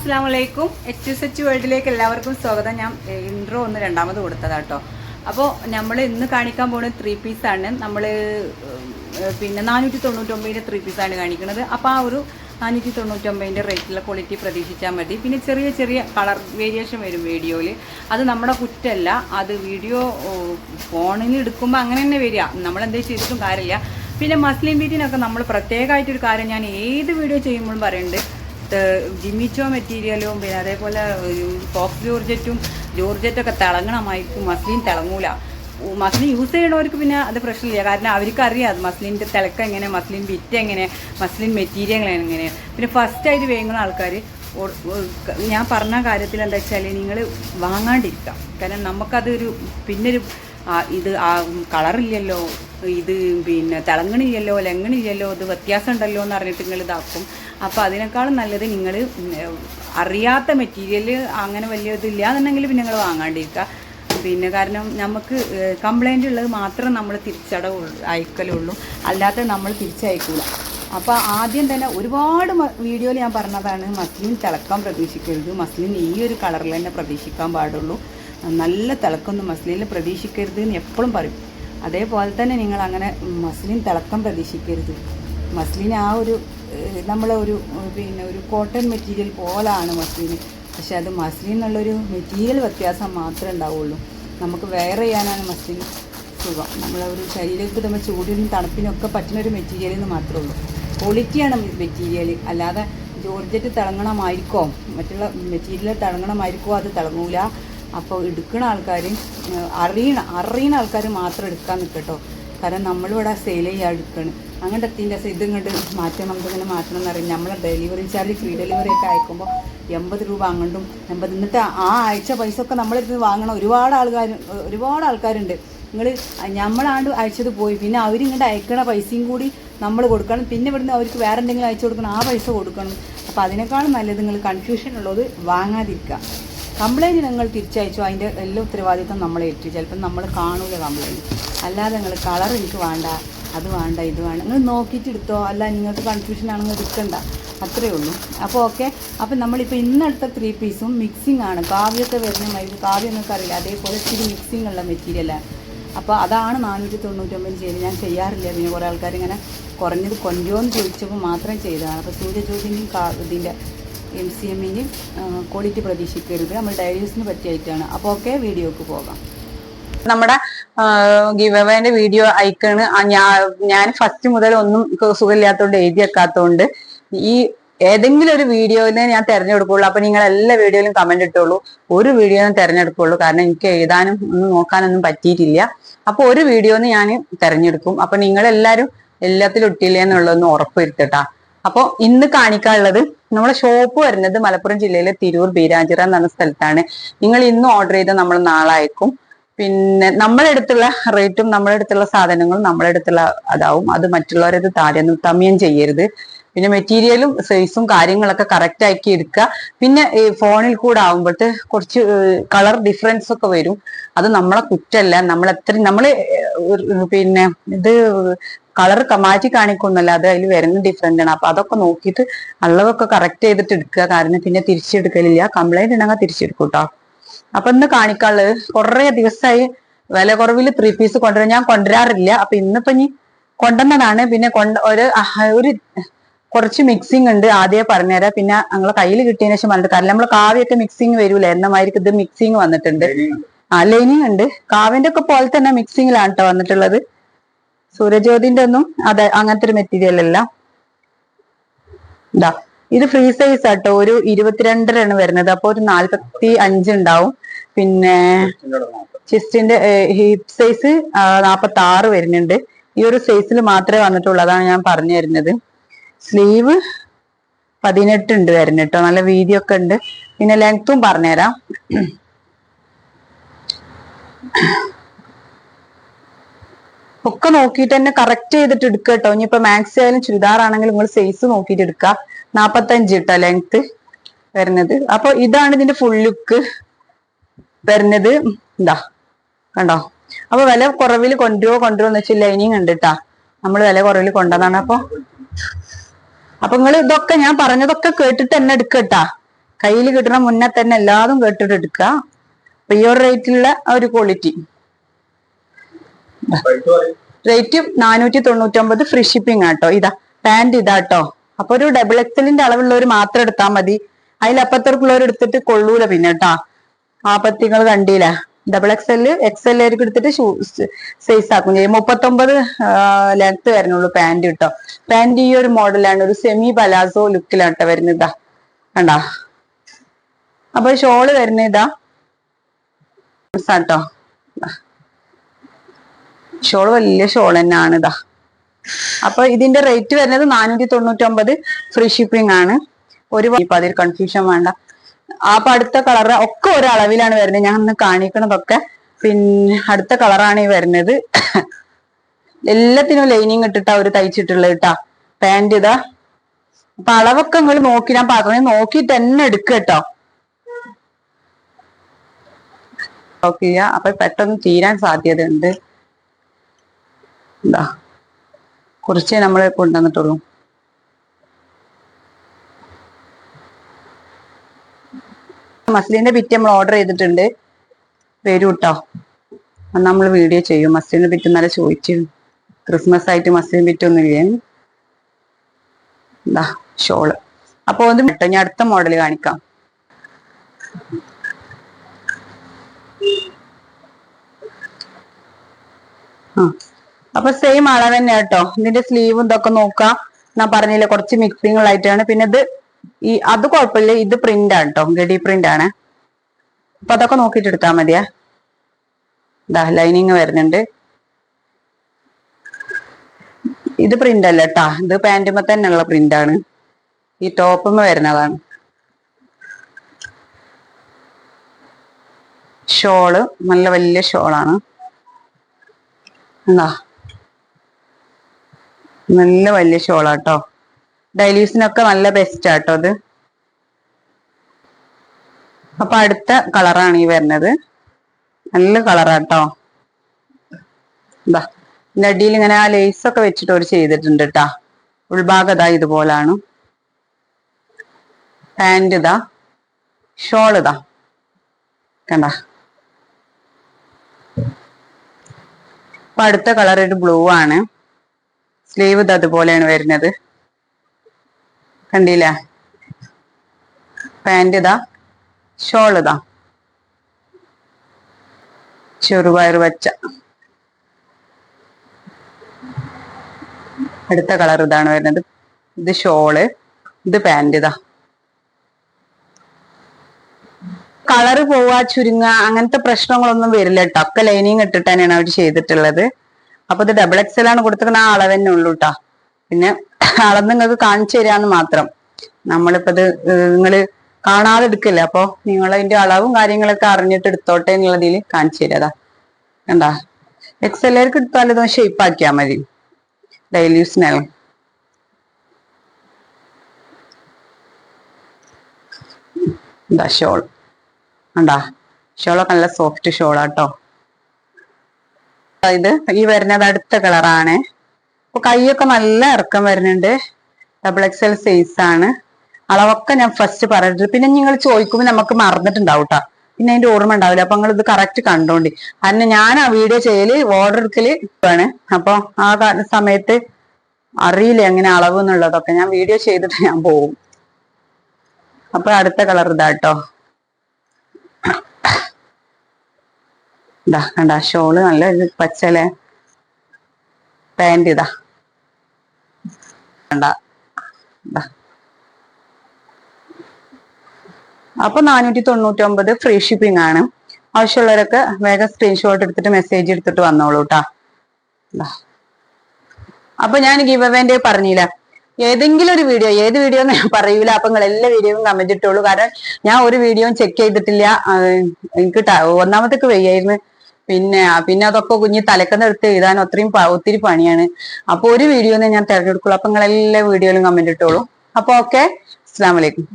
അസ്സാം വലൈക്കും H S H വേൾഡിലേക്ക് എല്ലാവർക്കും സ്വാഗതം. ഞാൻ ഇൻട്രോ ഒന്ന് രണ്ടാമത് കൊടുത്തതാണ് കേട്ടോ അപ്പോൾ നമ്മൾ ഇന്ന് കാണിക്കാൻ പോകുന്നത് ത്രീ പീസാണ് നമ്മൾ പിന്നെ നാനൂറ്റി തൊണ്ണൂറ്റൊമ്പതിന്റെ ത്രീ പീസാണ് കാണിക്കുന്നത് അപ്പോൾ ആ ഒരു നാനൂറ്റി തൊണ്ണൂറ്റൊമ്പതിന്റെ റേറ്റിലുള്ള ക്വാളിറ്റി പ്രതീക്ഷിച്ചാൽ മതി. പിന്നെ ചെറിയ ചെറിയ കളർ വേരിയേഷൻ വരും വീഡിയോയിൽ അത് നമ്മുടെ കുറ്റമല്ല അത് വീഡിയോ ഫോണിൽ എടുക്കുമ്പോൾ അങ്ങനെ തന്നെ വരിക. നമ്മളെന്തെങ്കിലും ചെയ്തിട്ടും കാര്യമില്ല പിന്നെ മസ്ലിം ബീറ്റിനൊക്കെ നമ്മൾ പ്രത്യേകമായിട്ടൊരു കാര്യം ഞാൻ ഏത് വീഡിയോ ചെയ്യുമ്പോഴും പറയുന്നുണ്ട് ജിമ്മിച്ചോ മെറ്റീരിയലും പിന്നെ അതേപോലെ സോഫ്റ്റ് ജോർജറ്റും ജോർജറ്റും ജോർജറ്റൊക്കെ തിളങ്ങണമായിരിക്കും മസ്ലിൻ തിളങ്ങൂല. മസ്ലിൻ യൂസ് ചെയ്യണവർക്ക് പിന്നെ അത് പ്രശ്നമില്ല. കാരണം അവർക്ക് അറിയാം മസ്ലിന്റെ തിളക്കം എങ്ങനെ മസ്ലിൻ വിറ്റ് എങ്ങനെ മസ്ലിൻ മെറ്റീരിയൽ എങ്ങനെ. പിന്നെ ഫസ്റ്റായിട്ട് വേങ്ങുന്ന ആൾക്കാർ ഞാൻ പറഞ്ഞ കാര്യത്തിൽ എന്താ വെച്ചാൽ നിങ്ങൾ വാങ്ങാണ്ടിരിക്കാം. കാരണം നമുക്കതൊരു പിന്നൊരു ഇത് ആ കളറില്ലല്ലോ ഇത് പിന്നെ തിളങ്ങണില്ലല്ലോ ലങ്ങണില്ലല്ലോ ഇത് വ്യത്യാസം ഉണ്ടല്ലോ എന്ന് പറഞ്ഞിട്ട് നിങ്ങൾ ഇതാക്കും. അപ്പോൾ അതിനേക്കാളും നല്ലത് നിങ്ങൾ അറിയാത്ത മെറ്റീരിയൽ അങ്ങനെ വലിയ ഇതില്ല എന്നുണ്ടെങ്കിൽ പിന്നെ നിങ്ങൾ വാങ്ങാണ്ടിരിക്കുക. പിന്നെ കാരണം നമുക്ക് കംപ്ലൈന്റ് ഉള്ളത് മാത്രം നമ്മൾ തിരിച്ചടവുള്ളൂ അയക്കലുള്ളൂ. അല്ലാത്ത നമ്മൾ തിരിച്ചയക്കില്ല അപ്പോൾ ആദ്യം തന്നെ ഒരുപാട് വീഡിയോയിൽ ഞാൻ പറഞ്ഞതാണ് മസ്ലിൻ തിളക്കം പ്രതീക്ഷിക്കരുത്. മസ്ലിൻ ഈ ഒരു കളറിൽ തന്നെ പ്രതീക്ഷിക്കാൻ പാടുള്ളൂ. നല്ല തിളക്കൊന്നും മസ്ലിനിൽ പ്രതീക്ഷിക്കരുത് എന്ന് എപ്പോഴും പറയും. അതേപോലെ തന്നെ നിങ്ങൾ അങ്ങനെ മസ്ലിൻ തിളക്കം പ്രതീക്ഷിക്കരുത്. മസ്ലിൻ ആ ഒരു നമ്മളെ ഒരു പിന്നെ ഒരു കോട്ടൺ മെറ്റീരിയൽ പോലാണ് മസ്ലിൻ പക്ഷെ അത് മസ്ലിൻ എന്നുള്ളൊരു മെറ്റീരിയൽ വ്യത്യാസം മാത്രമേ ഉണ്ടാവുള്ളൂ. നമുക്ക് വെയർ ചെയ്യാനാണ് മസ്ലിൻ സുഖം. നമ്മളെ ഒരു ശരീരത്തിൽ നമ്മൾ ചൂടിനും തണുപ്പിനും ഒക്കെ പറ്റുന്ന ഒരു മെറ്റീരിയൽ എന്ന് മാത്രമേ ഉള്ളൂ. ക്വാളിറ്റിയാണ് മെറ്റീരിയൽ അല്ലാതെ ജോർജറ്റ് തിളങ്ങണമായിരിക്കോ? മറ്റുള്ള മെറ്റീരിയൽ തിളങ്ങണമായിരിക്കോ? അത് തിളങ്ങൂല. അപ്പോൾ എടുക്കുന്ന ആൾക്കാർ അറിയണ അറിയണ ആൾക്കാർ മാത്രം എടുക്കാൻ നിൽക്കട്ടോ കാരണം നമ്മളിവിടെ സെയിൽ ചെയ്യാൻ എടുക്കണം. അങ്ങനത്തെ എത്തിന്റെ ഇത് ഇങ്ങോട്ട് മാറ്റം നമുക്ക് ഇങ്ങനെ മാറ്റണം എന്ന് പറയും നമ്മളെ ഡെലിവറി ചാർജ് ഫ്രീ ഡെലിവറി ഒക്കെ അയക്കുമ്പോൾ എൺപത് രൂപ അങ്ങോട്ടും എൺപത് എന്നിട്ട് ആ അയച്ച പൈസ ഒക്കെ നമ്മളെടുത്ത് വാങ്ങണം ഒരുപാട് ആൾക്കാർ ഒരുപാട് ആൾക്കാരുണ്ട്. നിങ്ങൾ നമ്മളാണ്ട് അയച്ചത് പോയി. പിന്നെ അവരിങ്ങോട്ട് അയക്കണ പൈസയും കൂടി നമ്മൾ കൊടുക്കണം. പിന്നെ ഇവിടുന്ന് അവർക്ക് വേറെ എന്തെങ്കിലും അയച്ചു കൊടുക്കണം. ആ പൈസ കൊടുക്കണം. അപ്പോൾ അതിനേക്കാളും നല്ലത് നിങ്ങൾ കൺഫ്യൂഷൻ ഉള്ളത് വാങ്ങാതിരിക്കുക. കംപ്ലൈന്റ് നിങ്ങൾ തിരിച്ചയച്ചു. അതിന്റെ എല്ലാ ഉത്തരവാദിത്വം നമ്മളെ ഏറ്റു. ചിലപ്പം നമ്മൾ കാണൂല കംപ്ലൈന്റ് അല്ലാതെ നിങ്ങൾ കളർ എനിക്ക് വേണ്ട അത് വേണ്ട ഇത് വേണ്ട. നിങ്ങൾ നോക്കിയിട്ട് എടുത്തോ? അല്ല നിങ്ങൾക്ക് കൺഫ്യൂഷൻ ആണെങ്കിൽ എടുക്കണ്ട. അത്രേ ഉള്ളൂ. അപ്പോൾ ഓക്കെ അപ്പം നമ്മളിപ്പോൾ ഇന്നെടുത്ത ത്രീ പീസും മിക്സിംഗ് ആണ്. കാവ്യൊക്കെ വരുന്ന മൈസ് കാവ്യം നിങ്ങൾക്ക് അറിയില്ല. അതേപോലെ ഇച്ചിരി മിക്സിംഗ് ഉള്ള മെറ്റീരിയലാണ് അപ്പോൾ അതാണ് നാനൂറ്റി തൊണ്ണൂറ്റൊമ്പത് ചെയ്ത് ഞാൻ ചെയ്യാറില്ല. പിന്നെ കുറേ ആൾക്കാർ ഇങ്ങനെ കുറഞ്ഞത് കൊണ്ടുപോകുമോ എന്ന് ചോദിച്ചപ്പോൾ മാത്രം ചെയ്തതാണ്. അപ്പോൾ സൂര്യജ്യോതിന്റെയും ചോദ്യം ഇതിന്റെ എം സി എമ്മിന്റെയും ക്വാളിറ്റി പ്രതീക്ഷിക്കരുത്. നമ്മൾ ഡയറീസിന് പറ്റിയായിട്ടാണ്. അപ്പോൾ ഓക്കെ വീഡിയോക്ക് പോകാം. നമ്മുടെ ഗിവ് വീഡിയോ ഐക്കണ് ഞാൻ ഫസ്റ്റ് മുതൽ ഒന്നും സുഖമില്ലാത്തതുകൊണ്ട് എഴുതി വെക്കാത്തതുകൊണ്ട് ഈ ഏതെങ്കിലും ഒരു വീഡിയോനെ ഞാൻ തിരഞ്ഞെടുക്കുള്ളൂ. അപ്പൊ നിങ്ങൾ എല്ലാ വീഡിയോയിലും കമന്റ് ഇട്ടുള്ളൂ ഒരു വീഡിയോ തിരഞ്ഞെടുക്കുള്ളൂ. കാരണം എനിക്ക് എഴുതാനും ഒന്നും നോക്കാനൊന്നും പറ്റിയിട്ടില്ല. അപ്പൊ ഒരു വീഡിയോന്ന് ഞാൻ തിരഞ്ഞെടുക്കും. അപ്പൊ നിങ്ങൾ എല്ലാരും എല്ലാത്തിലും ഇട്ടില്ലേ എന്നുള്ളതൊന്ന് ഉറപ്പുവരുത്തട്ടാ. അപ്പൊ ഇന്ന് കാണിക്കാനുള്ളത് നമ്മുടെ ഷോപ്പ് വരുന്നത് മലപ്പുറം ജില്ലയിലെ തിരൂർ ബീരാഞ്ചിറ എന്ന സ്ഥലത്താണ്. നിങ്ങൾ ഇന്ന് ഓർഡർ ചെയ്ത് നമ്മൾ നാളെ അയക്കും. പിന്നെ നമ്മുടെ അടുത്തുള്ള റേറ്റും നമ്മുടെ അടുത്തുള്ള സാധനങ്ങളും നമ്മുടെ അടുത്തുള്ള അതാവും. അത് മറ്റുള്ളവരത് താരതമ്യം ചെയ്യരുത്. പിന്നെ മെറ്റീരിയലും സൈസും കാര്യങ്ങളൊക്കെ കറക്റ്റ് ആക്കി എടുക്കുക. പിന്നെ ഈ ഫോണിൽ കൂടെ ആവുമ്പോഴത്തെ കുറച്ച് കളർ ഡിഫറൻസ് ഒക്കെ വരും. അത് നമ്മളെ കുറ്റല്ല നമ്മൾ എത്ര നമ്മൾ പിന്നെ ഇത് കളർ മാറ്റി കാണിക്കുന്നല്ല അത് അതിൽ വരുന്ന ഡിഫറെന്റ് ആണ്. അപ്പൊ അതൊക്കെ നോക്കിയിട്ട് അളവൊക്കെ കറക്റ്റ് ചെയ്തിട്ട് എടുക്കുക. കാരണം പിന്നെ തിരിച്ചെടുക്കലില്ല. കംപ്ലൈന്റ് ഉണ്ടെങ്കിൽ തിരിച്ചെടുക്കും കേട്ടോ അപ്പൊ ഇന്ന് കാണിക്കാനുള്ളത് കുറെ ദിവസമായി വില കുറവിൽ ത്രീ പീസ് കൊണ്ടുവരാൻ ഞാൻ കൊണ്ടുവരാറില്ല. അപ്പൊ ഇന്നിപ്പോ ഇനി കൊണ്ടുവന്നതാണ്. പിന്നെ കൊണ്ട ഒരു ഒരു കുറച്ച് മിക്സിംഗ് ഉണ്ട് ആദ്യമേ പറഞ്ഞുതരാം. പിന്നെ ഞങ്ങളെ കയ്യിൽ കിട്ടിയതിനു ശേഷം പറഞ്ഞിട്ട് കാരണം നമ്മൾ കാവ്യൊക്കെ മിക്സിംഗ് വരൂല? എന്നമായിരിക്കും ഇത് മിക്സിംഗ് വന്നിട്ടുണ്ട്. ആ ലൈനിങ് ഉണ്ട്. കാവിന്റെ ഒക്കെ പോലെ തന്നെ മിക്സിംഗിലാണ് കേട്ടോ വന്നിട്ടുള്ളത്. സൂര്യജ്യോതിന്റെ ഒന്നും അത് അങ്ങനത്തെ ഒരു മെറ്റീരിയൽ അല്ല. ഇതാ ഇത് ഫ്രീ സൈസ് ആട്ടോ. ഒരു ഇരുപത്തിരണ്ടരാണ് വരുന്നത്. അപ്പൊ ഒരു നാല്പത്തി അഞ്ച് ഉണ്ടാവും. പിന്നെ ചെസ്റ്റിന്റെ ഹിപ് സൈസ് നാപ്പത്തി ആറ് വരുന്നുണ്ട്. ഈ ഒരു സൈസിൽ മാത്രമേ വന്നിട്ടുള്ളൂ. അതാണ് ഞാൻ പറഞ്ഞു തരുന്നത് സ്ലീവ് പതിനെട്ട് ഉണ്ട് വരുന്നത് കേട്ടോ നല്ല വീതിയൊക്കെ ഉണ്ട്. പിന്നെ ലെങ്ത്തും പറഞ്ഞുതരാം ഒക്കെ നോക്കിയിട്ട് തന്നെ കറക്റ്റ് ചെയ്തിട്ട് എടുക്കുക കേട്ടോ ഇനിയിപ്പോ മാക്സി ആയാലും ചുരിദാർ ആണെങ്കിലും നിങ്ങൾ സൈസ് നോക്കിയിട്ട് എടുക്കുക നാപ്പത്തഞ്ച് കേട്ടോ ലെങ്ത് വരുന്നത്. അപ്പൊ ഇതാണ് ഇതിന്റെ ഫുൾ ലുക്ക് വരുന്നത്. എന്താ കണ്ടോ? അപ്പൊ വില കുറവിൽ കൊണ്ടുവോ കൊണ്ടുവോ എന്ന് വെച്ചാൽ ലൈനിങ് ഉണ്ട് കേട്ടാ നമ്മൾ വില കുറവിൽ കൊണ്ടുവന്നാണ്. അപ്പൊ അപ്പൊ നിങ്ങൾ ഇതൊക്കെ ഞാൻ പറഞ്ഞതൊക്കെ കേട്ടിട്ട് തന്നെ എടുക്കട്ടാ. കയ്യിൽ കിട്ടണ മുന്നേ തന്നെ എല്ലാതും കേട്ടിട്ട് എടുക്കുക പ്രിയോർ റേറ്റിലുള്ള ഒരു ക്വാളിറ്റി റേറ്റ് നാനൂറ്റി തൊണ്ണൂറ്റൊമ്പത് ഫ്രീ ഷിപ്പിംഗ് ആട്ടോ. ഇതാ പാന്റ് ഇതാട്ടോ. അപ്പൊ ഒരു ഡബിൾ എക്സലിന്റെ അളവുള്ളവർ മാത്രം എടുത്താൽ മതി. അതിലപ്പുറത്തുള്ളവർ എടുത്തിട്ട് കൊള്ളൂല പിന്നെ കേട്ടാ ആ പത്തിങ്ങൾ കണ്ടില്ല? ഡബിൾ എക്സൽ എക്സലായിരിക്കും എടുത്തിട്ട് ഷൂസ് സൈസ് ആക്കും ചെയ്യും. മുപ്പത്തൊമ്പത് ലെങ്ത് വരുന്നുള്ളൂ പാന്റ് കേട്ടോ പാന്റ് ഈ ഒരു മോഡലാണ് ഒരു സെമി പലാസോ ലുക്കിലാണ് വരുന്നത് ഇതാ. കണ്ടാ? അപ്പൊ ഷോൾ വരുന്ന ഇതാ. കേട്ടോ ഷോൾ വലിയ ഷോൾ തന്നെയാണ് ഇതാ. അപ്പൊ ഇതിന്റെ റേറ്റ് വരുന്നത് നാനൂറ്റി തൊണ്ണൂറ്റി ഒമ്പത് ഫ്രീ ഷിപ്പിംഗ് ആണ് ഒരു അതിൽ കൺഫ്യൂഷൻ വേണ്ട. അപ്പൊ അടുത്ത കളർ ഒക്കെ ഒരു അളവിലാണ് വരുന്നത്. ഞാൻ ഒന്ന് കാണിക്കണതൊക്കെ. പിന്നെ അടുത്ത കളറാണ് ഈ വരുന്നത്. എല്ലാത്തിനും ലൈനിങ് ഇട്ടിട്ടാ ഒരു തയ്ച്ചിട്ടുള്ളത് കേട്ടാ. പാന്റ് ഇതാ. അപ്പൊ അളവൊക്കെ നിങ്ങൾ നോക്കി ഞാൻ പറഞ്ഞു നോക്കി തന്നെ എടുക്കുക കേട്ടോ. ഓക്കെ അപ്പൊ പെട്ടെന്ന് തീരാൻ സാധ്യതയുണ്ട്. എന്താ കുറച്ചേ നമ്മൾ കൊണ്ടുവന്നിട്ടുള്ളൂ. മസ്ലിന്റെ ബിറ്റ് നമ്മൾ ഓർഡർ ചെയ്തിട്ടുണ്ട്. വരൂ കേട്ടോ നമ്മൾ വീഡിയോ ചെയ്യും. മസ്ലിന്റെ ബിറ്റ് ഇന്നലെ ചോദിച്ചു. ക്രിസ്മസ് ആയിട്ട് മസ്ലിൻ ബിറ്റ് ഒന്നും ഇല്ല ഷോൾ. അപ്പൊ ഒന്ന് കേട്ടോ ഞാൻ അടുത്ത മോഡൽ കാണിക്കാം. അപ്പൊ സെയിം അളവ് തന്നെ കേട്ടോ ഇതിന്റെ സ്ലീവും ഇതൊക്കെ നോക്കാം. ഞാൻ പറഞ്ഞില്ല കുറച്ച് മിക്സിങ്ങളായിട്ടാണ് പിന്നെ ഇത് ഈ അത് കുഴപ്പമില്ല. ഇത് പ്രിന്റ് ആണ് കേട്ടോ ഗഡി പ്രിന്റ് ആണ്. അപ്പൊ അതൊക്കെ നോക്കിയിട്ട് എടുത്താൽ മതിയാ. ഇതാ ലൈനിങ് വരുന്നുണ്ട്. ഇത് പ്രിന്റ് അല്ല കേട്ടാ ഇത് പാന്റുമ്പോ തന്നെയുള്ള പ്രിന്റ് ആണ്. ഈ ടോപ്പുമ്മ വരുന്നതാണ്. ഷോൾ നല്ല വലിയ ഷോളാണ് എന്താ നല്ല വലിയ ഷോളാട്ടോ ഡൈലീസിനൊക്കെ നല്ല ബെസ്റ്റ് ആട്ടോ അത്. അപ്പൊ അടുത്ത കളറാണ് ഈ വരുന്നത്. നല്ല കളറാട്ടോ. എന്താ ഇങ്ങനെ ആ ലേസ് ഒക്കെ വെച്ചിട്ട് ഒരു ചെയ്തിട്ടുണ്ട് കേട്ടാ ഉൾഭാഗം ഇതാ ഇതുപോലാണ്. പാന്റ് ഇതാ ഷോൾ ഇതാ കണ്ട? അടുത്ത കളർ ഒരു ബ്ലൂ ആണ്. സ്ലീവ് ഇത് അതുപോലെയാണ് വരുന്നത്. കണ്ടില്ല? പാന്റ് ഇതാ ഷോൾ ഇതാ. ചെറുപയർ വച്ച. അടുത്ത കളർ ഇതാണ് വരുന്നത്. ഇത് ഷോൾ ഇത് പാന്റ് ഇതാ. കളർ പോവാ ചുരുങ്ങ അങ്ങനത്തെ പ്രശ്നങ്ങളൊന്നും വരില്ല കേട്ടോ ഒക്കെ ലൈനിങ് ഇട്ടിട്ട് തന്നെയാണ് അവർ ചെയ്തിട്ടുള്ളത്. അപ്പൊ ഇത് ഡബിൾ എക്സൽ ആണ് കൊടുത്തിരിക്കുന്ന ആ അളവ് തന്നെ ഉള്ളൂ കേട്ടോ പിന്നെ അളന്ന് നിങ്ങൾക്ക് കാണിച്ചു തരാന്ന് മാത്രം. നമ്മളിപ്പോ ഇത് നിങ്ങൾ കാണാതെ എടുക്കില്ല? അപ്പൊ നിങ്ങൾ അതിന്റെ അളവും കാര്യങ്ങളൊക്കെ അറിഞ്ഞിട്ട് എടുത്തോട്ടെ എന്നുള്ളതിൽ കാണിച്ചു തരാതാ. കണ്ടാ? എക്സലേക്ക് എടുത്താലും ഇതൊന്ന് ഷേപ്പ് ആക്കിയാ മതി. ഡെയിലി യൂസിനാവും എന്താ ഷോൾ കണ്ടാ? ഷോളൊക്കെ നല്ല സോഫ്റ്റ് ഷോളാട്ടോ ഇത് ഈ വരുന്നത് അടുത്ത കളറാണ് അപ്പൊ കൈയൊക്കെ നല്ല ഇറക്കം വരുന്നുണ്ട്. ഡബിൾ എക്സൽ സൈസ് ആണ്. അളവൊക്കെ ഞാൻ ഫസ്റ്റ് പറഞ്ഞിട്ട് പിന്നെ നിങ്ങൾ ചോദിക്കുമ്പോൾ നമുക്ക് മറന്നിട്ടുണ്ടാവും കേട്ടോ പിന്നെ അതിന്റെ ഓർമ്മ ഉണ്ടാവില്ല. അപ്പൊ നിങ്ങൾ ഇത് കറക്റ്റ് കണ്ടോണ്ടി. അതിന് ഞാൻ ആ വീഡിയോ ചെയ്യൽ ഓർഡർ എടുക്കൽ ആണ് അപ്പൊ ആ സമയത്ത് അറിയില്ല എങ്ങനെ അളവ് എന്നുള്ളതൊക്കെ. ഞാൻ വീഡിയോ ചെയ്തിട്ട് ഞാൻ പോവും. അപ്പൊ അടുത്ത കളർ ഇതാട്ടോ ഇതാ കണ്ട ഷോൾ നല്ല പച്ചലെ പാന്റ് ഇതാ വേണ്ട അപ്പൊ നാനൂറ്റി തൊണ്ണൂറ്റി ഒമ്പത് ഫ്രീ ഷിപ്പിംഗ് ആണ്. ആവശ്യമുള്ളവരൊക്കെ വേഗം സ്ക്രീൻഷോട്ട് എടുത്തിട്ട് മെസ്സേജ് എടുത്തിട്ട് വന്നോളൂ കേട്ടാ അപ്പൊ ഞാൻ ഗിവ് അവേന്റെ പറഞ്ഞില്ല. ഏതെങ്കിലും ഒരു വീഡിയോ ഏത് വീഡിയോ എന്ന് ഞാൻ പറയൂല. അപ്പൊ നിങ്ങൾ എല്ലാ വീഡിയോയും കമന്റ് ഇട്ടോളൂ. കാരണം ഞാൻ ഒരു വീഡിയോയും ചെക്ക് ചെയ്തിട്ടില്ല. എനിക്ക് ഒന്നാമത്തേക്ക് വയ്യായിരുന്നു. പിന്നെ പിന്നെ അതൊക്കെ കുഞ്ഞ് തലക്കന്ന് എടുത്ത് എഴുതാൻ ഒത്തിരിയും പ- ഒത്തിരി പണിയാണ്. അപ്പൊ ഒരു വീഡിയോ ഞാൻ തിരഞ്ഞെടുക്കുള്ളൂ. അപ്പൊ നിങ്ങൾ എല്ലാ വീഡിയോയിലും കമന്റ് ഇട്ടോളൂ. അപ്പൊ ഓക്കെ അസ്സാം വലൈക്കും